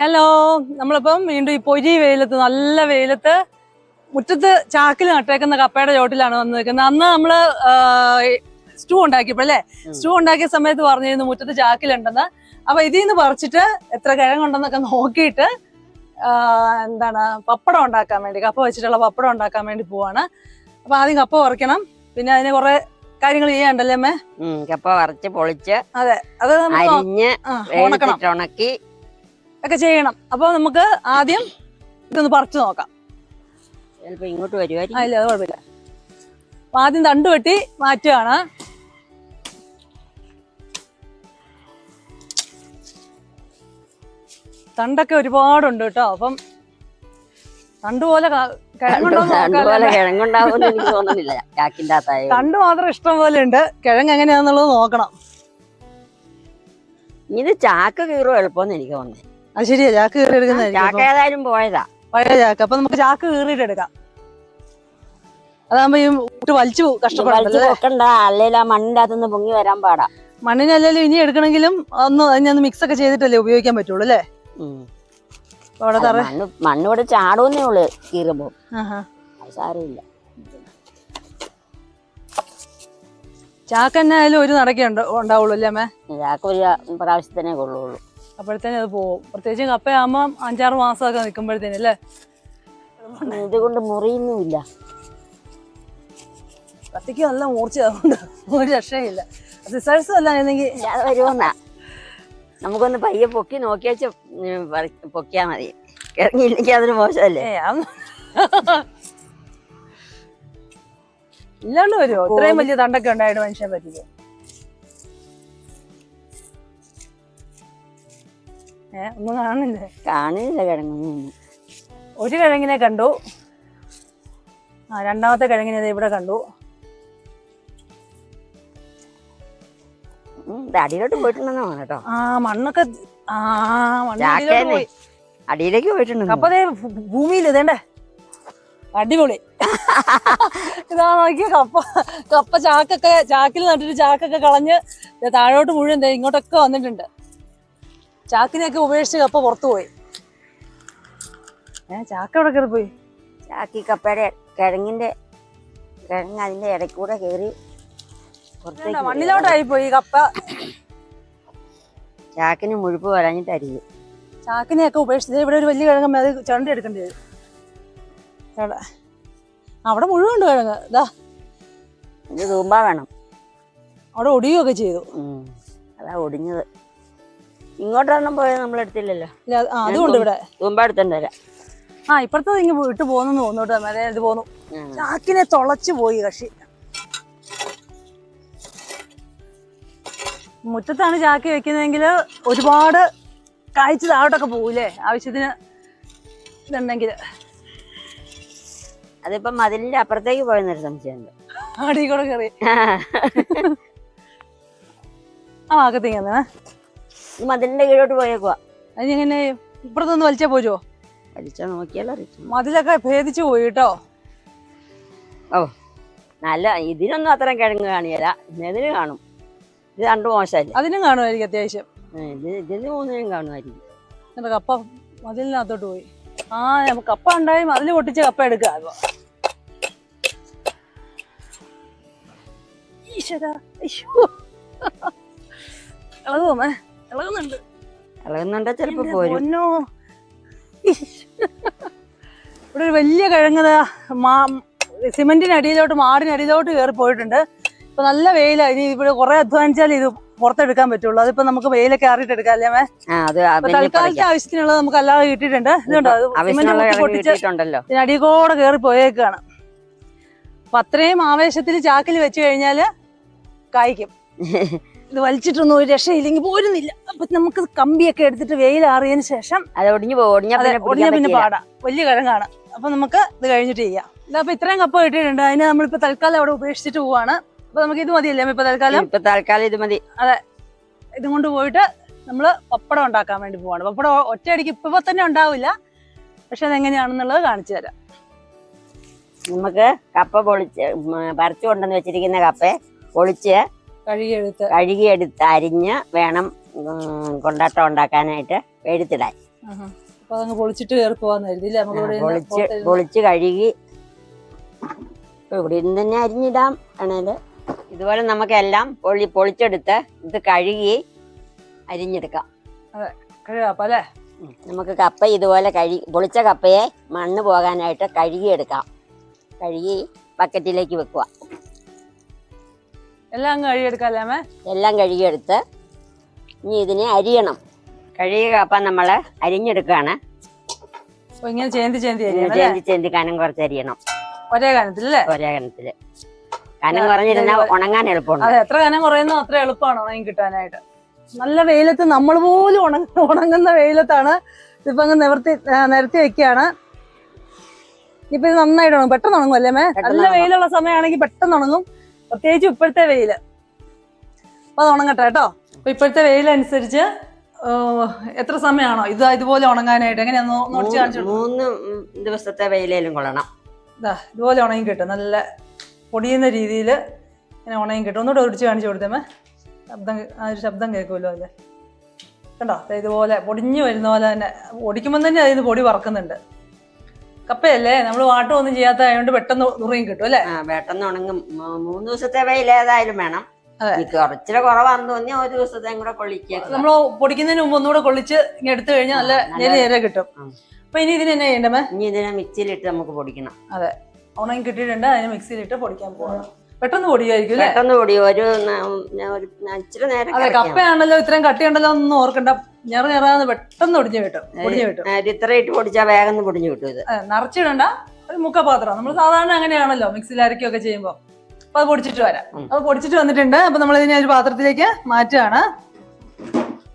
Hello നമ്മളിപ്പം വീണ്ടും ഈ പൊരി വെയിലത്ത് നല്ല വെയിലത്ത് മുറ്റത്ത് ചാക്കിൽ നട്ടേക്കുന്ന കപ്പയുടെ ചോട്ടിലാണ് വന്ന് നിൽക്കുന്നത് അന്ന് നമ്മൾ സ്റ്റൂ ഉണ്ടാക്കിയപ്പോ അല്ലേ? സ്റ്റൂ ഉണ്ടാക്കിയ സമയത്ത് പറഞ്ഞിരുന്നു മുറ്റത്ത് ചാക്കിലുണ്ടെന്ന്. അപ്പൊ ഇതിൽ നിന്ന് പറിച്ചിട്ട് എത്ര കിഴങ്ങുണ്ടെന്നൊക്കെ നോക്കിയിട്ട് എന്താണ് പപ്പടം ഉണ്ടാക്കാൻ വേണ്ടി കപ്പ വെച്ചിട്ടുള്ള പപ്പടം ഉണ്ടാക്കാൻ വേണ്ടി പോവാണ്. അപ്പൊ ആദ്യം കപ്പ പറിക്കണം. പിന്നെ അതിന് കുറെ കാര്യങ്ങൾ ചെയ്യാണ്ടല്ലേ അമ്മേ? കപ്പ വറച്ച് പൊളിച്ച് അതെ. അത് അരിഞ്ഞ് ഉണക്കി ഒക്കെ ചെയ്യണം. അപ്പൊ നമുക്ക് ആദ്യം ഇതൊന്ന് പറിച്ചു നോക്കാം. ചിലപ്പോ ഇങ്ങോട്ട് വരുമായിരിക്കും ഇല്ല അത് കുഴപ്പമില്ല. ആദ്യം തണ്ട് വെട്ടി മാറ്റുകയാണ് തണ്ടൊക്കെ ഒരുപാടുണ്ട് കേട്ടോ. അപ്പം തണ്ട് പോലെ എനിക്ക് തോന്നുന്നില്ല. അകത്തായ തണ്ട് മാത്രം ഇഷ്ടം പോലെ ഉണ്ട്. കിഴങ്ങ് എങ്ങനെയാന്നുള്ളത് നോക്കണം. ഇത് ചാക്ക് കീറും എളുപ്പമെന്ന് എനിക്ക് തോന്നുന്നത് അത് ശരിയാ ചാക്ക് കീറി ചാക്ക് എടുക്കുന്നതായിരിക്കും ഏതായാലും പോയതാ. പഴയ ചാക്ക്. അപ്പൊ നമുക്ക് ചാക്ക് കീറിയിട്ട് എടുക്കാം. അതാകുമ്പോ ഈ ഇട്ട് വലിച്ചു വലിച്ചു പൊക്കണ്ട അല്ലെങ്കിൽ ആ മണ്ണിന്റെ അകത്തുനിന്ന് പൊങ്ങി വരാൻ പാടാ. മണ്ണിനല്ലെങ്കിലും ഇനി എടുക്കണമെങ്കിലും ഒന്ന് അതിനൊന്ന് മിക്സ് ഒക്കെ ചെയ്തിട്ടല്ലേ ഉപയോഗിക്കാൻ പറ്റുള്ളൂ അല്ലേ. അപ്പൊ അവിടെ അത് തറ മണ്ണ് മണ്ണ് ഇവിടെ ചാടുന്നേ ഉള്ളു കീറുമ്പോ. ആഹാ. അത് സാരമില്ല. ചാക്ക് തന്നെ ആയാലും ഒരു നടക്കേ ഉണ്ടാവുള്ളൂ അല്ലേ അമ്മേ? ചാക്ക് ഒരു പ്രാവശ്യത്തിനേ കൊള്ളുള്ളൂ. അപ്പോഴത്തേനും അത് പോകും പ്രത്യേകിച്ച് കപ്പയാകുമ്പോൾ അഞ്ചാറ് മാസമൊക്കെ നിൽക്കുമ്പോഴത്തേനും അല്ലേ? ഇതുകൊണ്ട് മുറിയുന്നുമില്ല. കത്തിക്ക് നല്ല മൂർച്ച അതുകൊണ്ട് ഒരു രക്ഷയില്ല റിസൾട്ട്സ് അല്ല ആയിരുന്നെങ്കിൽ വരുമെന്നാ. നമുക്കൊന്ന് പയ്യെ പൊക്കി നോക്കിയാച്ച പൊക്കിയാ മതി. ഇറങ്ങിയില്ലെങ്കിൽ അതൊരു മോശമല്ലേ? ഇല്ലാണ്ട് വരുമോ ഇത്രയും വലിയ തണ്ടൊക്കെ ഉണ്ടായിട്ട് മനുഷ്യൻ പറ്റിക്കും ഒന്നും കാണുന്നില്ലേ? കാണില്ല കിഴങ്ങൊന്നും ഒരു കിഴങ്ങിനെ കണ്ടു. ആ രണ്ടാമത്തെ കിഴങ്ങിനെ ദേ ഇവിടെ കണ്ടു. ഉം, ഇത് അടിയിലോട്ട് പോയിട്ടുണ്ടെന്ന് തോന്നുന്നു കേട്ടോ. ആ മണ്ണൊക്കെ ആ മണ്ണ് അടിയിലോട്ട് പോയി. അടിയിലേക്ക് പോയിട്ടുണ്ടെന്ന് അപ്പൊ ഭൂമിയിൽ ഇതേണ്ടേ? അടിപൊളി. ഇതാ നോക്കിയ കപ്പ കപ്പ ചാക്കൊക്കെ ചാക്കിൽ നട്ടിട്ട് ചാക്കൊക്കെ കളഞ്ഞ് ദേ താഴോട്ട് മുഴുവൻ ദേ ഇങ്ങോട്ടൊക്കെ വന്നിട്ടുണ്ട്. ചാക്കിനെയൊക്കെ ഉപേക്ഷിച്ച് കപ്പ പുറത്തു പോയി. ഏ ചാക്ക എവിടെ കയറി പോയി? ചാക്കി കപ്പയുടെ കിഴങ്ങിന്റെ കിഴങ്ങ് അതിന്റെ ഇടയ്ക്കൂടെ കയറി. മണ്ണിലോട്ടായി പോയി കപ്പ? ചാക്കിന് മുഴുപ്പ് വരാഞ്ഞിട്ടായിരിക്കും ചാക്കിനെയൊക്കെ ഉപേക്ഷിച്ച് ഇവിടെ ഒരു വലിയ കിഴങ്ങ് അത് ചണ്ടി എടുക്കേണ്ടി വരും. അവിടെ അവിടെ മുഴുവൻ ഉണ്ട് കിഴങ്ങ് ഇതാ ഇത് തൂമ്പാ വേണം. അവിടെ ഒടിയുകയൊക്കെ ചെയ്തു. അതാ ഒടിഞ്ഞത്. ഇങ്ങോട്ടൊന്നും പോയത് നമ്മൾ എടുത്തില്ലല്ലോ ഇല്ല, ആ, അതുകൊണ്ട് ഇവിടെ. തൂമ്പ എടുത്തോണ്ട് വരാം. ആ ഇപ്പുറത്തത് ഇങ്ങ് വിട്ടു പോകുന്നു തോന്നുന്നു കേട്ടോ ഇത് പോന്നു. ചാക്കിനെ തുളച്ചു പോയി കക്ഷി. മുറ്റത്താണ് ചാക്കി വെക്കുന്നതെങ്കിൽ ഒരുപാട് കായ്ച്ച് താഴോട്ടൊക്കെ പോകൂലേ ആവശ്യത്തിന് ഇതുണ്ടെങ്കിൽ. അതിപ്പോ മതിലിന്റെ അപ്പുറത്തേക്ക് പോയെന്നൊരു സംശയമുണ്ട്. അടി കൂടെ കയറി. ആ. ഭാഗത്തേക്ക് ഈ മതിലിന്റെ കീഴോട്ട് പോയേക്കുവാ. അതിനെങ്ങനെ ഇപ്പുറത്തൊന്ന് വലിച്ചാ പോരോ വലിച്ചാ നോക്കിയാലോ മതിലൊക്കെ ഭേദിച്ചു പോയി കേട്ടോ. ഓ നല്ല ഇതിനൊന്നും അത്രയും കിഴങ്ങ് കാണിയല്ല. ഇതിന് കാണും. ഇത് രണ്ടു മോശമല്ലേ? അതിനും കാണുമായിരിക്കും അത്യാവശ്യം. ഇത് ഇതിന് മൂന്നിനും കാണുമായിരിക്കും. എന്നിട്ട് കപ്പ മതിലിനകത്തോട്ട് പോയി. ആ നമുക്ക് കപ്പ ഉണ്ടായി മതിൽ പൊട്ടിച്ച് കപ്പ എടുക്കുക ഇപ്പൊ. ഈശ്വരാ, അയ്യോ. ഇളകുമേ ഇളകുന്നുണ്ട്. ഇളകുന്നുണ്ടോ ചിലപ്പോ പോരും. ഇവിടെ ഒരു വലിയ കിഴങ്ങത് മാ സിമെന്റിന് അടിയിലോട്ട് മാറിന് അടിയിലോട്ട് കയറി പോയിട്ടുണ്ട്. ഇപ്പൊ നല്ല വെയിലാണ് ഇനി ഇവിടെ കുറെ അധ്വാനിച്ചാൽ ഇത് പുറത്തെടുക്കാൻ പറ്റുള്ളൂ. അതിപ്പോ നമുക്ക് വെയിലൊക്കെ അറിയിട്ട് എടുക്കാം അല്ലേ മേ? തൽക്കാലത്തെ ആവശ്യത്തിനുള്ളത് നമുക്ക് അല്ലാതെ കിട്ടിയിട്ടുണ്ട്. ഇതുണ്ടോ അത് സിമെന്റ് ആവശ്യമുള്ള മുക്കി കിഴങ്ങ് പൊട്ടിച്ച് കിട്ടിയിട്ടുണ്ടല്ലോ. ഇതിനടിയിൽ കൂടെ കയറി പോയേക്കാണ്. അപ്പൊ അത്രയും ആവേശത്തിൽ ചാക്കിൽ വെച്ച് കഴിഞ്ഞാൽ കായ്ക്കും. ഇത് വലിച്ചിട്ടൊന്നും ഒരു രക്ഷയില്ലെങ്കിൽ പോരുന്നില്ല. അപ്പൊ നമുക്ക് കമ്പിയൊക്കെ എടുത്തിട്ട് വെയിലാറിയതിന് ശേഷം അത് ഒടിഞ്ഞു പോടിഞ്ഞ പിന്നെ ഒടിഞ്ഞ പിന്നെ പാടാം. വലിയ കിഴങ്ങാണ് അപ്പൊ നമുക്ക് ഇത് കഴിഞ്ഞിട്ട് ചെയ്യാം. അപ്പൊ ഇത്രയും കപ്പ കിട്ടിയിട്ടുണ്ട്. അതിന് നമ്മളിപ്പോ തൽക്കാലം അവിടെ ഉപേക്ഷിച്ചിട്ട് പോവാണ്. അപ്പൊ നമുക്ക് ഇത് മതിയല്ലേ? ഇപ്പൊ തൽക്കാലം? ഇപ്പൊ തൽക്കാലം ഇത് മതി. അതെ. ഇതും കൊണ്ട് പോയിട്ട് നമ്മൾ പപ്പടം ഉണ്ടാക്കാൻ വേണ്ടി പോവാണ്. പപ്പടം ഒറ്റയടിക്ക് ഇപ്പൊ തന്നെ ഉണ്ടാവില്ല. പക്ഷെ അതെങ്ങനെയാണെന്നുള്ളത് കാണിച്ചു തരാം. നമുക്ക് കപ്പ പൊളിച്ച് പറിച്ചു കൊണ്ടുവന്ന് വെച്ചിരിക്കുന്ന കപ്പ പൊളിച്ച് കഴുകിയെടുത്ത് കഴുകിയെടുത്ത് അരിഞ്ഞ് വേണം കൊണ്ടാട്ടം ഉണ്ടാക്കാനായിട്ട് എടുത്തിടാൻ. ആഹാ. അപ്പൊ അതങ്ങ് പൊളിച്ചിട്ട് കയറി പോവാന്ന് നമുക്ക് പൊളിച്ച് പൊളിച്ച് കഴുകി ഇവിടെ ഇരുന്ന് തന്നെ അരിഞ്ഞിടാം ആണേൽ. ഇതുപോലെ നമുക്കെല്ലാം പൊളി പൊളിച്ചെടുത്ത് ഇത് കഴുകി അരിഞ്ഞെടുക്കാം. അതെ അല്ലേ നമുക്ക് കപ്പ ഇതുപോലെ കഴുകി പൊളിച്ച കപ്പയെ മണ്ണ് പോകാനായിട്ട് കഴുകിയെടുക്കാം. കഴുകി ബക്കറ്റിലേക്ക് വെക്കുക. എല്ലാം അങ്ങ് കഴുകിയെടുക്കാം അമ്മേ? എല്ലാം കഴുകിയെടുത്ത് ഇനി ഇതിനെ അരിയണം. കഴുകിയ കപ്പ നമ്മൾ അരിഞ്ഞെടുക്കുകയാണ്. അപ്പൊ ഇങ്ങനെ ചേന്തി ചേന്തി അരിയണം അല്ലേ? ചേന്തി ചേന്തി കനം കുറച്ച് അരിയണം. ഒരേ കനത്തിലല്ലേ? ഒരേ കനത്തിൽ. കനം കുറഞ്ഞിരുന്നാൽ ഉണങ്ങാൻ എളുപ്പമുണ്ട്. അതെ എത്ര കനം കുറയുന്നോ അത്ര എളുപ്പമാണ് ഉണങ്ങി കിട്ടാനായിട്ട്. നല്ല വെയിലത്ത് നമ്മൾ പോലും ഉണങ്ങ ഉണങ്ങുന്ന വെയിലത്താണ് ഇതിപ്പോ അങ്ങ് നിവർത്തി ആ, നിരത്തി വെക്കുകയാണ്. ഇപ്പൊ ഇത് നന്നായിട്ട് ഉണങ്ങും. പെട്ടെന്ന് ഉണങ്ങും അല്ലേ മേ നല്ല വെയിലുള്ള സമയമാണെങ്കിൽ പെട്ടെന്ന് ഉണങ്ങും. പ്രത്യേകിച്ച് ഇപ്പോഴത്തെ വെയിൽ. അപ്പൊ അത് ഉണങ്ങട്ടെ കേട്ടോ. അപ്പൊ ഇപ്പോഴത്തെ വെയിലനുസരിച്ച് എത്ര സമയമാണോ ഇത് ഇതുപോലെ ഉണങ്ങാനായിട്ട് എങ്ങനെയാന്ന് മൂന്ന് ദിവസത്തെ വെയിലേലും കൊള്ളണം. ഇതാ ഇതുപോലെ ഉണങ്ങി കിട്ടും. നല്ല പൊടിയുന്ന രീതിയിൽ ഇങ്ങനെ ഉണങ്ങി കിട്ടും. ഒന്നുകൂടെ ഒടിച്ച് കാണിച്ചു കൊടുത്തേമേ. ശബ്ദം ആ ഒരു ശബ്ദം കേൾക്കുമല്ലോ അല്ലേ? കണ്ടോ? ഇതുപോലെ പൊടിഞ്ഞു വരുന്ന പോലെ തന്നെ ഒടിക്കുമ്പോൾ തന്നെ അതിന് പൊടി വറക്കുന്നുണ്ട്. കപ്പയല്ലേ? നമ്മൾ വാട്ടൊന്നും ചെയ്യാത്ത ആയതുകൊണ്ട് പെട്ടെന്ന് ഉറങ്ങി കിട്ടും അല്ലേ? ആ പെട്ടെന്ന് ഉണങ്ങും മൂ- മൂന്ന് ദിവസത്തെ വെയിൽ ഏതായാലും വേണം. അതെ. ഇനി കുറച്ചിരി കുറവാന്ന് തോന്നിയാൽ ഒരു ദിവസത്തെയും കൂടെ കൊള്ളിക്കുക നമ്മൾ പൊടിക്കുന്നതിന് മുമ്പ് ഒന്നുകൂടെ കൊള്ളിച്ച് ഇങ്ങനെ എടുത്തു കഴിഞ്ഞാൽ നല്ല നേരെ നേരെ കിട്ടും. ഉം. അപ്പൊ ഇനി ഇതിന് എന്നാ ചെയ്യണ്ടമേ ഇനി ഇതിനെ മിക്സിയിലിട്ട് നമുക്ക് പൊടിക്കണം. അതെ. ഉണങ്ങി കിട്ടിയിട്ടുണ്ട് അതിന് മിക്സിയിലിട്ട് പൊടിക്കാൻ പോകണം പെട്ടെന്ന് പൊടിയായിരിക്കും അല്ലേ? പെട്ടെന്ന് പൊടി ഒരു ന- ഒരു ഇച്ചിരി നേരം അതെ. കപ്പയാണല്ലോ ഇത്രയും കട്ടിയുണ്ടല്ലോ ഒന്നും ഓർക്കണ്ട. ഞെറ ഞെറാന്ന് പെട്ടെന്ന് ഒടിഞ്ഞു കിട്ടും പൊടിഞ്ഞു കിട്ടും. ഇത്ര ഇട്ട് പൊടിച്ചാൽ വേഗം പൊടിഞ്ഞു കിട്ടും ഇത്. നിറച്ചിടണ്ട ഒരു മുക്കപാത്രം. നമ്മൾ സാധാരണ അങ്ങനെയാണല്ലോ മിക്സിയിൽ അരക്കുകയൊക്കെ ചെയ്യുമ്പോൾ അപ്പൊ അത് പൊടിച്ചിട്ട് വരാം. അപ്പൊ പൊടിച്ചിട്ട് വന്നിട്ടുണ്ട്. അപ്പൊ നമ്മൾ ഇതിനെ ഒരു പാത്രത്തിലേക്ക് മാറ്റുകയാണ്.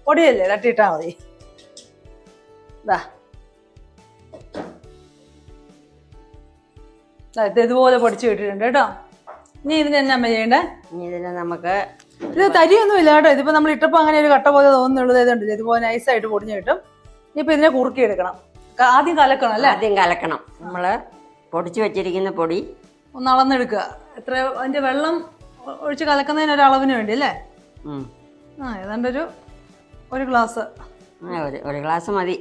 പൊടിയല്ലേ? തട്ടിയിട്ടാ മതി. ഇതുപോലെ പൊടിച്ചു കിട്ടിയിട്ടുണ്ട് കേട്ടോ. ഇനി ഇതിന് എന്നാ അമ്മ ചെയ്യണ്ടേ? ഇനി ഇതിനെ നമുക്ക് ഇത് തരിയൊന്നും ഇല്ല കേട്ടോ ഇതിപ്പോ നമ്മൾ ഇട്ടപ്പോ അങ്ങനെ ഒരു കട്ട പോലെ തോന്നുന്നുള്ളത് ഏതുണ്ട് ഇതുപോലെ നൈസായിട്ട് പൊടിഞ്ഞു കിട്ടും. ഇനിയിപ്പോ ഇതിനെ കുറുക്കി എടുക്കണം ആദ്യം കലക്കണം അല്ലേ? ആദ്യം കലക്കണം. നമ്മൾ പൊടിച്ചു വെച്ചിരിക്കുന്ന പൊടി. ഒന്ന് അളന്നെടുക്കുക. എത്ര അതിന്റെ വെള്ളം ഒഴിച്ച് കലക്കുന്നതിന് ഒരു അളവിന് വേണ്ടി അല്ലേ. ആ ഏതാണ്ട് ഒരു ഒരു ഗ്ലാസ്. ഒരു ഗ്ലാസ് മതി.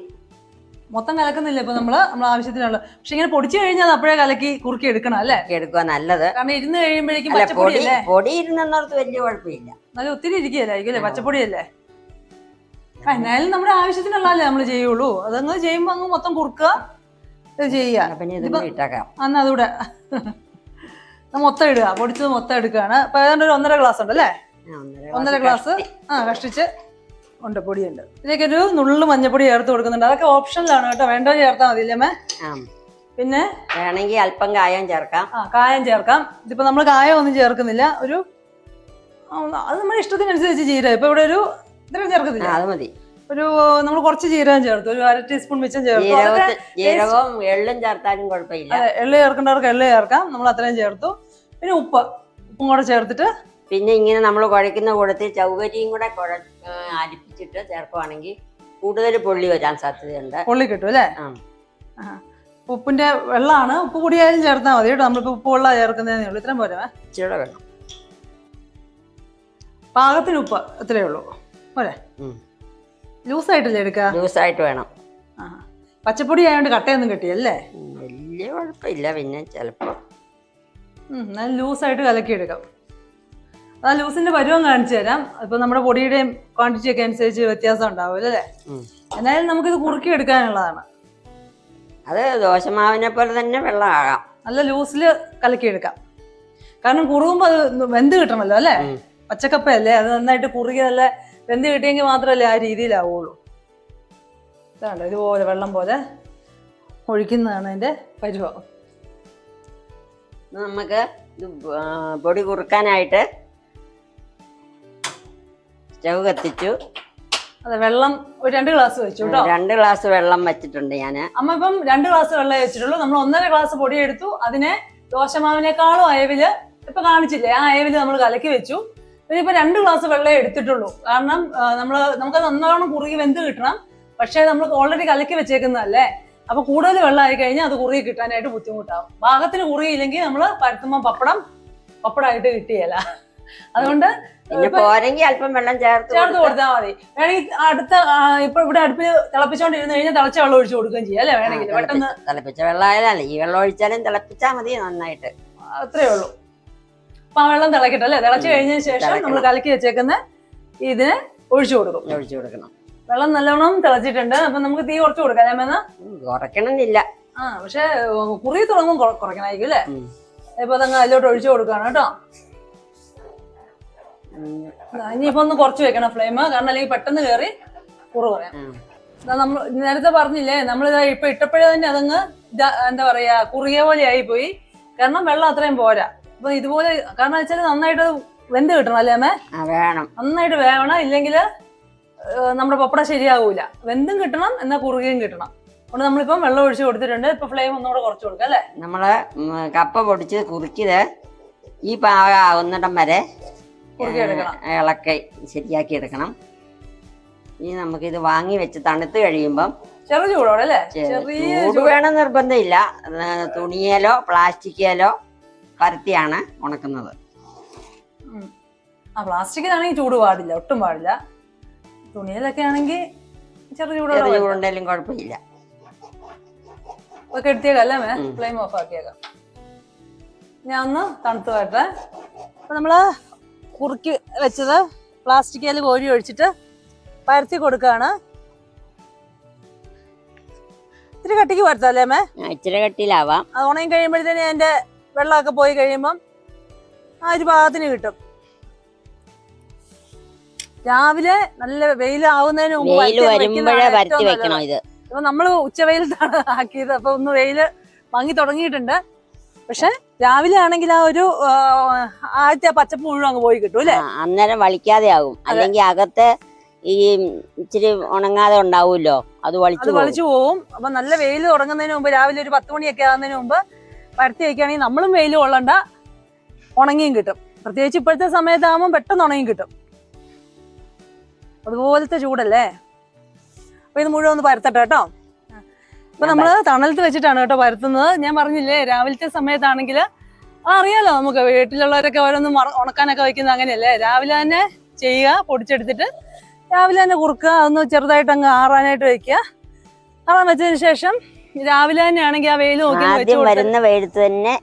മൊത്തം കലക്കുന്നില്ല ഇപ്പൊ നമ്മൾ? നമ്മൾ ആവശ്യത്തിനുള്ള പക്ഷെ ഇങ്ങനെ പൊടിച്ചു കഴിഞ്ഞാൽ അപ്പോഴേ കലക്കി കുറുക്കി എടുക്കണം അല്ലേ? എടുക്കുക നല്ലത്. കാരണം ഇരുന്ന് കഴിയുമ്പോഴേക്കും അല്ല പൊടി ഇരുന്നോർത്ത് വലിയ കുഴപ്പമില്ല. നല്ല ഒത്തിരി ഇരിക്കുകയല്ലായിരിക്കും അല്ലേ പച്ചപ്പൊടിയല്ലേ? എന്നാലും നമ്മുടെ ആവശ്യത്തിനുള്ളതല്ലേ നമ്മൾ ചെയ്യുള്ളൂ. അതങ്ങ് ചെയ്യുമ്പോ അങ്ങ് മൊത്തം കുറുക്കുക ചെയ്യുക. അന്ന് അതുകൂടെ. അത് മൊത്തം ഇടുക. പൊടിച്ചത് മൊത്തം എടുക്കുകയാണ്. അപ്പൊ ഏതാണ്ട് ഒരു ഒന്നര ഗ്ലാസ് ഉണ്ട് അല്ലേ ആ, ഒന്നര ഗ്ലാസ് ആ കഷ്ടിച്ച്. ഉണ്ട് പൊടിയുണ്ട്. ഇതിലേക്ക് ഒരു നുള്ളു മഞ്ഞപ്പൊടി ചേർത്ത് കൊടുക്കുന്നുണ്ട്. അതൊക്കെ ഓപ്ഷനിലാണ് കേട്ടോ. വേണ്ടത് ചേർത്താൽ മതി അല്ലേ ആ. പിന്നെ? വേണമെങ്കിൽ അല്പം കായം ചേർക്കാം. ആ കായം ചേർക്കാം. ഇതിപ്പോ നമ്മൾ കായം ഒന്നും ചേർക്കുന്നില്ല. ഒരു അത് നമ്മുടെ ഇഷ്ടത്തിനനുസരിച്ച് ജീരകം ഇപ്പൊ ഇവിടെ ഒരു ഇത്രയും ആ, ചേർക്കത്തില്ല അത് മതി. ഒരു നമ്മൾ കുറച്ച് ജീരകം ചേർത്തു. ഒരു അര ടീസ്പൂൺ മിച്ചം ചേർത്തു. ജീരകവും എള്ളും ചേർത്താലും കുഴപ്പമില്ല. അതെ എള്ള് ചേർക്കേണ്ടവർക്ക് എള്ള് ചേർക്കാം. നമ്മൾ അത്രയും ചേർത്തു. പിന്നെ ഉപ്പ്. ഉപ്പും കൂടെ ചേർത്തിട്ട് പിന്നെ ഇങ്ങനെ നമ്മൾ കുഴയ്ക്കുന്ന കൂടത്തിൽ ചൗകരിയും കൂടെ കുഴ അരിപ്പിച്ചിട്ട് ചേർക്കുവാണെങ്കിൽ കൂടുതൽ പൊള്ളി വരാൻ സാധ്യതയുണ്ട്. പൊള്ളി കിട്ടും അല്ലേ? ആ. ഉപ്പിന്റെ വെള്ളമാണ്. ഉപ്പ് കൂടിയായാലും ചേർത്താൽ മതി കേട്ടോ. നമ്മളിപ്പോ ഉപ്പ് വെള്ളം ചേർക്കുന്നതേ ഉള്ളൂ. ഇത്രയും പോരെ ഇച്ചിരി വേണം പാകത്തിന് ഉപ്പ് ഇത്രയേ ഉള്ളൂ. പോരെ. ലൂസായിട്ടല്ലേ എടുക്കുക ലൂസായിട്ട് വേണം. ആ പച്ചപ്പൊടി ആയതുകൊണ്ട് കട്ടയൊന്നും കിട്ടിയല്ലേ? അല്ലേ വലിയ കുഴപ്പമില്ല. പിന്നെ ചിലപ്പോൾ ഉം, നല്ല ലൂസായിട്ട് കലക്കി എടുക്കാം ആ ലൂസിന്റെ പരുവം കാണിച്ചു തരാം. ഇപ്പൊ നമ്മുടെ പൊടിയുടെയും ക്വാണ്ടിറ്റി ഒക്കെ അനുസരിച്ച് വ്യത്യാസം ഉണ്ടാവും അല്ലേ? എന്നാലും നമുക്കിത് കുറുക്കി എടുക്കാനുള്ളതാണ്. അത് ദോശമാവിനെ പോലെ തന്നെ വെള്ളമാകാം. നല്ല ലൂസിൽ കലക്കി എടുക്കാം. കാരണം കുറുകുമ്പോൾ അത് വെന്ത് കിട്ടണമല്ലോ അല്ലേ. പച്ചക്കപ്പയല്ലേ? അത് നന്നായിട്ട് കുറുകി നല്ല വെന്ത് കിട്ടിയെങ്കിൽ മാത്രമല്ലേ ആ രീതിയിലാവുള്ളൂ. ഇതാണ്ട് ഇതുപോലെ വെള്ളം പോലെ ഒഴിക്കുന്നതാണ് അതിന്റെ പരുവം. നമുക്ക് പൊടി കുറുക്കാനായിട്ട് സ്റ്റവ് കത്തിച്ചു. അതെ വെള്ളം ഒരു രണ്ട് ഗ്ലാസ് വെച്ചു കേട്ടോ രണ്ട് ഗ്ലാസ് വെള്ളം വെച്ചിട്ടുണ്ട് ഞാൻ അമ്മ ഇപ്പം രണ്ട് ഗ്ലാസ് വെള്ളം വെച്ചിട്ടുള്ളൂ. നമ്മൾ ഒന്നര ഗ്ലാസ് പൊടി എടുത്തു. അതിനെ ദോശമാവിനേക്കാളും അയവിൽ ഇപ്പൊ കാണിച്ചില്ലേ ആ അയവിൽ നമ്മൾ കലക്കി വെച്ചു. ഇപ്പൊ രണ്ട് ഗ്ലാസ് വെള്ളം എടുത്തിട്ടുള്ളൂ. കാരണം നമ്മൾ നമുക്ക് നല്ലോണം കുറുകി വെന്ത് കിട്ടണം. പക്ഷേ നമ്മൾ ഓൾറെഡി കലക്കി വെച്ചേക്കുന്നതല്ലേ? അപ്പൊ കൂടുതൽ ആയി കഴിഞ്ഞാൽ അത് കുറുകി കിട്ടാനായിട്ട് ബുദ്ധിമുട്ടാവും. പാകത്തിന് കുറുകിയില്ലെങ്കിൽ നമ്മൾ പരത്തുമ്പോൾ പപ്പടം പപ്പടമായിട്ട് കിട്ടിയല്ല അതുകൊണ്ട് പോരെങ്കിൽ അല്പം വെള്ളം ചേർത്ത് ചേർത്ത് കൊടുത്ത് കൊടുത്താൽ മതി. വേണമെങ്കിൽ അടുത്ത ഇപ്പൊ ഇവിടെ അടുപ്പ് തിളപ്പിച്ചോണ്ടിരുന്ന് കഴിഞ്ഞാൽ തിളച്ച വെള്ളം ഒഴിച്ചു കൊടുക്കുകയും ചെയ്യാം അല്ലേ വേണമെങ്കിൽ? പെട്ടെന്ന് തിളപ്പിച്ച- വെള്ളം ആയാലും ഈ വെള്ളം ഒഴിച്ചാലും തിളപ്പിച്ചാൽ മതി നന്നായിട്ട്. അത്രേ ഉള്ളൂ. അപ്പൊ ആ വെള്ളം തിളക്കട്ടെ അല്ലേ? തിളച്ചു കഴിഞ്ഞതിന് ശേഷം. നമ്മൾ കലക്കി വെച്ചേക്കുന്ന ഇതിന് ഒഴിച്ചു കൊടുക്കും. ഒഴിച്ചു കൊടുക്കണം. വെള്ളം നല്ലോണം തിളച്ചിട്ടുണ്ട് അപ്പൊ നമുക്ക് തീ കുറച്ച് കൊടുക്കാം ഞാൻ കുറയ്ക്കണമെന്നില്ല. ആ പക്ഷെ കുറി തുടങ്ങും കുറയ്ക്കണായിരിക്കും കുറയ്ക്കണമായിരിക്കും അല്ലേ? ഇപ്പൊ അതങ്ങ് അതിലോട്ട് ഒഴിച്ചു കൊടുക്കാണ് കേട്ടോ? ഇനിയിപ്പോ ഒന്ന് കുറച്ച് വെക്കണം ഫ്ലെയിം. കാരണം അല്ലെങ്കിൽ പെട്ടെന്ന് കയറി കുറവ് പറയാം. നമ്മൾ നേരത്തെ പറഞ്ഞില്ലേ നമ്മൾ ഇപ്പൊ ഇട്ടപ്പോഴേ തന്നെ അതങ്ങ് എന്താ പറയാ കുറിയ പോലെ ആയി പോയി കാരണം വെള്ളം അത്രയും പോരാ. അപ്പൊ ഇതുപോലെ കാരണം വെച്ചാൽ നന്നായിട്ട് വെന്ത് കിട്ടണം അല്ലേ അമ്മേ? വേണം. നന്നായിട്ട് വേവണം. ഇല്ലെങ്കിൽ നമ്മുടെ പപ്പട ശരിയാവൂല. വെന്തും കിട്ടണം എന്നാ കുറുകയും കിട്ടണം. അതുകൊണ്ട് നമ്മളിപ്പം വെള്ളം ഒഴിച്ച് കൊടുത്തിട്ടുണ്ട്. ഇപ്പൊ ഫ്ലെയിം ഒന്നുകൂടെ കുറച്ച് കൊടുക്കാം അല്ലേ? നമ്മൾ കപ്പ പൊടിച്ച് കുറുക്കിയത് ഈ പാകം ആവുന്നിടം വരെ ഇളക്കി ശരിയാക്കി എടുക്കണം. ഇനി നമുക്ക് ഇത് വാങ്ങി വെച്ച് തണുത്ത് കഴിയുമ്പം ചെറു ചൂടോടല്ലേ ചെറിയ ചൂട് വേണം നിർബന്ധമില്ല. തുണിയേലോ പ്ലാസ്റ്റിക്കേലോ പരത്തിയാണ് ഉണക്കുന്നത്. ആ പ്ലാസ്റ്റിക്കിലാണെങ്കിൽ ചൂട് പാടില്ല ഒട്ടും പാടില്ല. തുണിയിലൊക്കെ ആണെങ്കിൽ ചെറു ചൂടോടെ വരുത്താം. ചൂടുണ്ടെങ്കിലും കുഴപ്പമില്ല. ഒക്കെ എടുത്തേക്കാം അല്ലേ മേ ഫ്ലെയിം ഓഫ് ആക്കിയേക്കാം. ഞാൻ ഒന്ന് തണുത്ത് വരട്ടെ അപ്പൊ നമ്മൾ കുറുക്കി വെച്ചത് പ്ലാസ്റ്റിക്കിൽ കോരി ഒഴിച്ചിട്ട് പരത്തി കൊടുക്കുകയാണ് ഇത്തിരി കട്ടിക്ക് പരത്താം അമ്മേ? ഇച്ചിരി കട്ടിയിലാവാം. അത് ഉണങ്ങി കഴിയുമ്പോഴത്തേന് എന്റെ വെള്ളമൊക്കെ പോയി കഴിയുമ്പം ആ ഒരു പാകത്തിന് കിട്ടും. രാവിലെ നല്ല വെയിലാവുന്നതിന് മുമ്പ് അപ്പൊ നമ്മൾ ഉച്ചവെയിലത്താണ് ആക്കിയത്. അപ്പൊ ഒന്ന് വെയിൽ മങ്ങി തുടങ്ങിയിട്ടുണ്ട്. പക്ഷെ രാവിലെ ആണെങ്കിൽ ആ ഒരു ആദ്യത്തെ പച്ചപ്പ് മുഴുവൻ അങ്ങ് പോയി കിട്ടും അല്ലേ? അന്നേരം വളിക്കാതെ ആകും അല്ലെങ്കിൽ അകത്ത് ഈ ഇച്ചിരി ഉണങ്ങാതെ ഉണ്ടാവുമല്ലോ. അത് വളിച്ചു വളിച്ചു പോവും അപ്പൊ നല്ല വെയിൽ തുടങ്ങുന്നതിന് മുമ്പ് രാവിലെ ഒരു പത്ത് മണിയൊക്കെ ആകുന്നതിന് മുമ്പ് പരത്തി വെക്കുകയാണെങ്കിൽ നമ്മളും വെയിൽ കൊള്ളണ്ട. ഉണങ്ങിയും കിട്ടും. പ്രത്യേകിച്ച് ഇപ്പോഴത്തെ സമയത്താകുമ്പോൾ പെട്ടെന്ന് ഉണങ്ങിയും കിട്ടും. അതുപോലത്തെ ചൂടല്ലേ? അപ്പൊ ഇത് മുഴുവൻ ഒന്ന് പരത്തട്ടെ കേട്ടോ. അപ്പൊ നമ്മൾ തണലത്ത് വെച്ചിട്ടാണ് കേട്ടോ പരത്തുന്നത്. ഞാൻ പറഞ്ഞില്ലേ രാവിലത്തെ സമയത്താണെങ്കിൽ അറിയാലോ നമുക്ക് വീട്ടിലുള്ളവരൊക്കെ ഓരോന്ന് ഉണക്കാനൊക്കെ വെക്കുന്നത് അങ്ങനെയല്ലേ? രാവിലെ തന്നെ ചെയ്യുക പൊടിച്ചെടുത്തിട്ട് രാവിലെ തന്നെ കുറുക്കുക അതൊന്ന് ചെറുതായിട്ട് അങ്ങ് ആറാനായിട്ട് വെക്കുക. ആറാൻ വെച്ചതിന് ശേഷം രാവിലെ തന്നെ ആണെങ്കിൽ ആ വെയിൽ നോക്കി വരുന്ന വെയിലത്ത് തന്നെ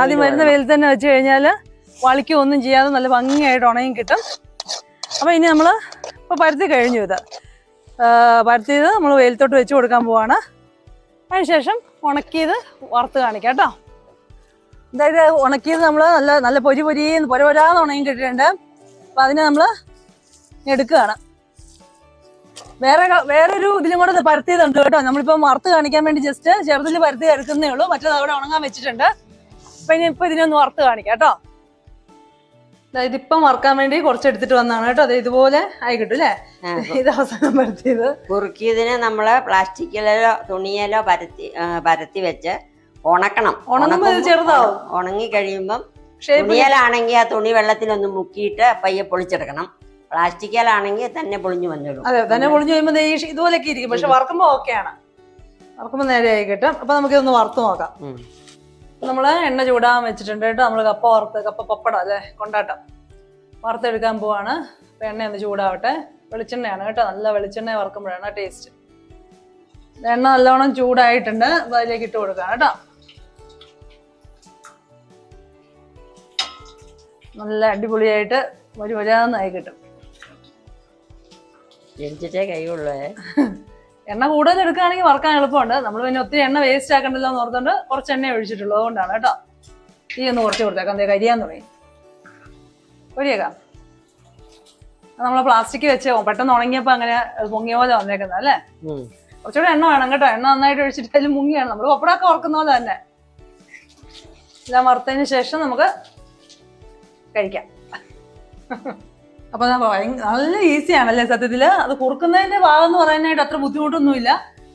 ആദ്യം വരുന്ന വെയിൽ തന്നെ വെച്ച് കഴിഞ്ഞാൽ വളിക്കും ഒന്നും ചെയ്യാതെ നല്ല ഭംഗിയായിട്ട് ഉണങ്ങി കിട്ടും. അപ്പൊ ഇനി നമ്മൾ ഇപ്പൊ പരുത്തി കഴിഞ്ഞു ഇത്. പരുത്തിയത് നമ്മൾ വെയിലത്തോട്ട് വെച്ച് കൊടുക്കാൻ പോവാണ്. അതിനുശേഷം ഉണക്കിയത് വറുത്ത് കാണിക്കാം കേട്ടോ. അതായത് ഉണക്കിയത് നമ്മൾ നല്ല നല്ല പൊരി പൊരിന്ന് പൊര പൊരാന്ന് ഉണങ്ങി കിട്ടിയിട്ടുണ്ട്. അപ്പൊ അതിനെ നമ്മൾ എടുക്കുകയാണ്. വേറെ വേറൊരു ഇതിലും കൂടെ പരത്തിയതുണ്ട് കേട്ടോ. നമ്മളിപ്പോൾ വറുത്ത് കാണിക്കാൻ വേണ്ടി ജസ്റ്റ് ചെറുതിൽ പരത്തി എടുക്കുന്നേ ഉള്ളൂ. മറ്റേത് അവിടെ ഉണങ്ങാൻ വെച്ചിട്ടുണ്ട്. അപ്പൊ ഇനി ഇപ്പൊ ഇതിനൊന്ന് വറുത്ത് കാണിക്കാം കേട്ടോ. ദാ ഇപ്പൊ മറക്കാൻ വേണ്ടി കുറച്ച് എടുത്തിട്ട് വന്നാണ് കേട്ടോ. അത് ഇതുപോലെ ആയി കിട്ടും അല്ലേ? ഇത് അവസാനം പരത്തിയത് കുറുക്കിയതിന് നമ്മൾ പ്ലാസ്റ്റിക്കിലോ തുണിയിലോ പരത്തി പരത്തി വെച്ച് ഉണക്കണം. ഉണങ്ങുമ്പോ ഇത് ചെറുതാവും. ഉണങ്ങി കഴിയുമ്പം തുണിയിലാണെങ്കിൽ ആ തുണി വെള്ളത്തിലൊന്ന് മുക്കിയിട്ട് പയ്യെ പൊളിച്ചെടുക്കണം. പ്ലാസ്റ്റിക്കിലാണെങ്കിൽ തന്നെ പൊളിഞ്ഞു വന്നിടും. അതെ തന്നെ പൊളിഞ്ഞു കഴിയുമ്പോൾ ഷ- ഇതുപോലെയൊക്കെ ഇരിക്കും. പക്ഷെ വറക്കുമ്പോ ഓക്കെയാണ്. വറുക്കുമ്പോൾ നേരെ ആയി കിട്ടും. അപ്പൊ നമുക്കിതൊന്ന് വറുത്ത് നോക്കാം. ഉം. നമ്മൾ എണ്ണ ചൂടാൻ വെച്ചിട്ടുണ്ട് കേട്ടോ. നമ്മൾ കപ്പ വറുത്ത് കപ്പ പപ്പടം അല്ലേ? കൊണ്ടാട്ടം. വറുത്തെടുക്കാൻ പോവാണ്. അപ്പൊ എണ്ണ ഒന്ന് ചൂടാവട്ടെ. വെളിച്ചെണ്ണയാണ് കേട്ടോ. നല്ല വെളിച്ചെണ്ണ വറുക്കുമ്പോഴാണ് ടേസ്റ്റ് എണ്ണ നല്ലോണം ചൂടായിട്ടുണ്ട്. അപ്പോൾ അതിലേക്ക് ഇട്ട് കൊടുക്കാം കേട്ടോ. നല്ല അടിപൊളിയായിട്ട് ഒരു വരാന്നായി കിട്ടും. ജനിച്ചിട്ടേ കൈയുള്ളൂ എണ്ണ കൂടുതൽ എടുക്കുകയാണെങ്കിൽ വറക്കാൻ എളുപ്പമുണ്ട്. നമ്മൾ പിന്നെ ഒത്തിരി എണ്ണ വേസ്റ്റ് ആക്കണ്ടല്ലോ എന്ന് ഓർത്തുകൊണ്ട് കുറച്ച് എണ്ണ ഒഴിച്ചിട്ടുള്ളൂ. അതുകൊണ്ടാണ് കേട്ടോ. ഈ ഒന്ന് കുറച്ച് കൊടുത്തേക്കാം. എന്തേ കരിയാൻ തുടങ്ങി. ഒരിയേക്കാം നമ്മൾ പ്ലാസ്റ്റിക് വെച്ച് പെട്ടെന്ന് ഉണങ്ങിയപ്പോൾ അങ്ങനെ പൊങ്ങിയ പോലെ വന്നേക്കുന്നത് അല്ലേ? കുറച്ചുകൂടെ എണ്ണ വേണം കേട്ടോ. എണ്ണ നന്നായിട്ട് ഒഴിച്ചിട്ട് അതിൽ മുങ്ങിയാണ്. നമ്മൾ ഒപ്പടൊക്കെ ഓർക്കുന്ന പോലെ തന്നെ. എല്ലാം വറുത്തതിന് ശേഷം നമുക്ക് കഴിക്കാം. അപ്പൊ ഞാൻ നല്ല ഈസി ആണല്ലേ സത്യത്തിൽ? അത് കുറുക്കുന്നതിന്റെ ഭാഗം എന്ന് പറയാനായിട്ട് അത്ര ബുദ്ധിമുട്ടൊന്നുമില്ല.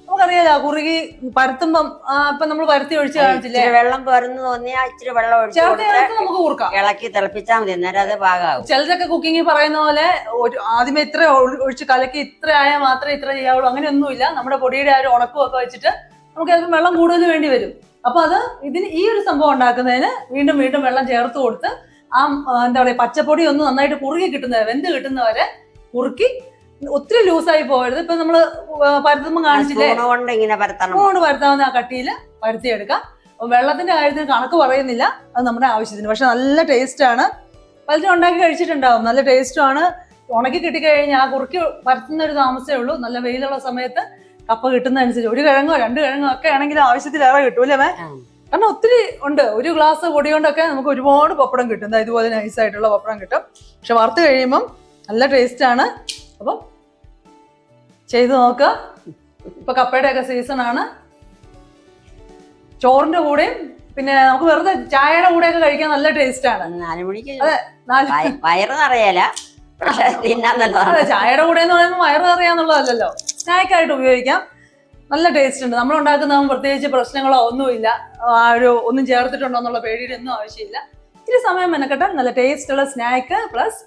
നമുക്കറിയാലോ കുറുകി പരത്തുമ്പം ഇപ്പൊ നമ്മൾ പരത്തി ഒഴിച്ച് കാണിച്ചില്ലേ? വെള്ളം പോരെന്ന് തോന്നിയാ ഇച്ചിരി വെള്ളം ഒഴിച്ച് നമുക്ക് കുറുക്കാം. ഇളക്കി തിളപ്പിച്ചാൽ മതി അന്നേരം അത് പാകാവും. ചിലതൊക്കെ കുക്കിംഗ് പറയുന്ന പോലെ ഒരു ആദ്യമേ ഇത്ര ഒഴിച്ച് കലക്കി ഇത്ര ആയാൽ മാത്രമേ ഇത്ര ചെയ്യാവുള്ളൂ. അങ്ങനെയൊന്നുമില്ല. നമ്മുടെ പൊടിയുടെ ആ ഒരു ഉണക്കും ഒക്കെ വെച്ചിട്ട് നമുക്ക് ചിലപ്പോൾ വെള്ളം കൂടുതൽ വേണ്ടി വരും. അപ്പൊ അത് ഇതിന് ഈ ഒരു സംഭവം ഉണ്ടാക്കുന്നതിന് വീണ്ടും വീണ്ടും വെള്ളം ചേർത്ത് കൊടുത്ത് ആ എന്താ പറയുക പച്ചപ്പൊടി ഒന്ന് നന്നായിട്ട് കുറുകി കിട്ടുന്നവരെ വെന്ത് കിട്ടുന്നവരെ കുറുക്കി ഒത്തിരി ലൂസായി പോകരുത്. ഇപ്പൊ നമ്മൾ പരത്തുമ്പോൾ കാണിച്ചില്ലേ? കൊണ്ട് ഇങ്ങനെ പരത്തണം. കൊണ്ട് പരത്താവുന്ന ആ കട്ടിയിൽ പരത്തിയെടുക്കാം. എടുക്കാം വെള്ളത്തിന്റെ കാര്യത്തിന് കണക്ക് പറയുന്നില്ല. അത് നമ്മുടെ ആവശ്യത്തിന്. പക്ഷെ നല്ല ടേസ്റ്റ് ആണ്. പലരും ഉണ്ടാക്കി കഴിച്ചിട്ടുണ്ടാവും. നല്ല ടേസ്റ്റും ആണ്. ഉണക്കി കിട്ടിക്കഴിഞ്ഞാൽ ആ കുറുക്കി പരത്തുന്ന ഒരു താമസമേ ഉള്ളൂ. നല്ല വെയിലുള്ള സമയത്ത് കപ്പ കിട്ടുന്നതനുസരിച്ച്. ഒരു കിഴങ്ങോ രണ്ട് കിഴങ്ങോ ഒക്കെ ആണെങ്കിൽ ആവശ്യത്തിലേറെ കിട്ടൂലേ. കാരണം ഒത്തിരി ഉണ്ട്. ഒരു ഗ്ലാസ് പൊടി കൊണ്ടൊക്കെ നമുക്ക് ഒരുപാട് പപ്പടം കിട്ടും. ദാ ഇതുപോലെ നൈസ് ആയിട്ടുള്ള പപ്പടം കിട്ടും. പക്ഷെ വറുത്ത് കഴിയുമ്പം നല്ല ടേസ്റ്റ് ആണ്. അപ്പം ചെയ്ത് നോക്കുക ഇപ്പൊ കപ്പയുടെ ഒക്കെ സീസൺ ആണ്. ചോറിന്റെ കൂടെയും പിന്നെ നമുക്ക് വെറുതെ ചായയുടെ കൂടെയൊക്കെ കഴിക്കാൻ നല്ല ടേസ്റ്റ് ആണ്. നാല് മണിക്ക് അതെ, നാല് വയറ് നിറയല. അതെ ചായയുടെ കൂടെ എന്ന് പറയുമ്പോൾ വയറ് അറിയാന്നുള്ളതല്ലോ സ്നാക്കായിട്ട് ഉപയോഗിക്കാം. നല്ല ടേസ്റ്റ് ഉണ്ട്. നമ്മൾ ഉണ്ടാക്കുന്ന പ്രത്യേകിച്ച് പ്രശ്നങ്ങളോ ഒന്നുമില്ല. ആ ഒരു ഒന്നും ചേർത്തിട്ടുണ്ടോ എന്നുള്ള പേടിയുടെ ഒന്നും ആവശ്യമില്ല. ഇത്തിരി സമയം മെനക്കെട്ട് നല്ല ടേസ്റ്റ് ഉള്ള സ്നാക്ക് പ്ലസ്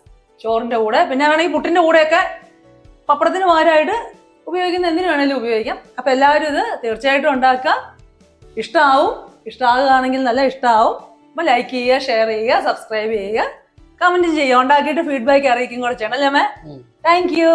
ചോറിന്റെ കൂടെ. പിന്നെ വേണമെങ്കിൽ പുട്ടിന്റെ കൂടെയൊക്കെ പപ്പടത്തിന് പകരമായിട്ട് ഉപയോഗിക്കുന്ന എന്തിനു വേണമെങ്കിലും ഉപയോഗിക്കാം. അപ്പം എല്ലാവരും ഇത് തീർച്ചയായിട്ടും ഉണ്ടാക്കുക. ഇഷ്ടമാവും ഇഷ്ടമാകുകയാണെങ്കിൽ നല്ല ഇഷ്ടമാവും അപ്പം ലൈക്ക് ചെയ്യുക ഷെയർ ചെയ്യുക സബ്സ്ക്രൈബ് ചെയ്യുക. കമന്റ് ചെയ്യുക ഉണ്ടാക്കിയിട്ട് ഫീഡ്ബാക്ക് അറിയിക്കും കൂടെ ചെയ്യണം അല്ലേ മേ താങ്ക് യു